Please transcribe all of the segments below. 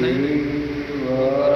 ਨਹੀਂ ਵਾਹ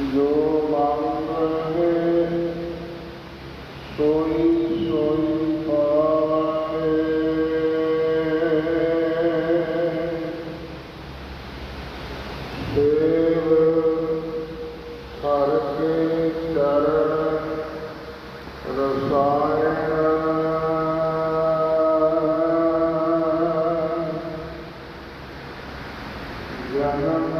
ਜੋ ਮੰਗੇ ਸੋਈ ਸੋਈ ਪਾਵੇ। ਦੇਵ ਹਰ ਕੇ ਚਰਨ ਰਸਾਇਣ। ਜਨਮ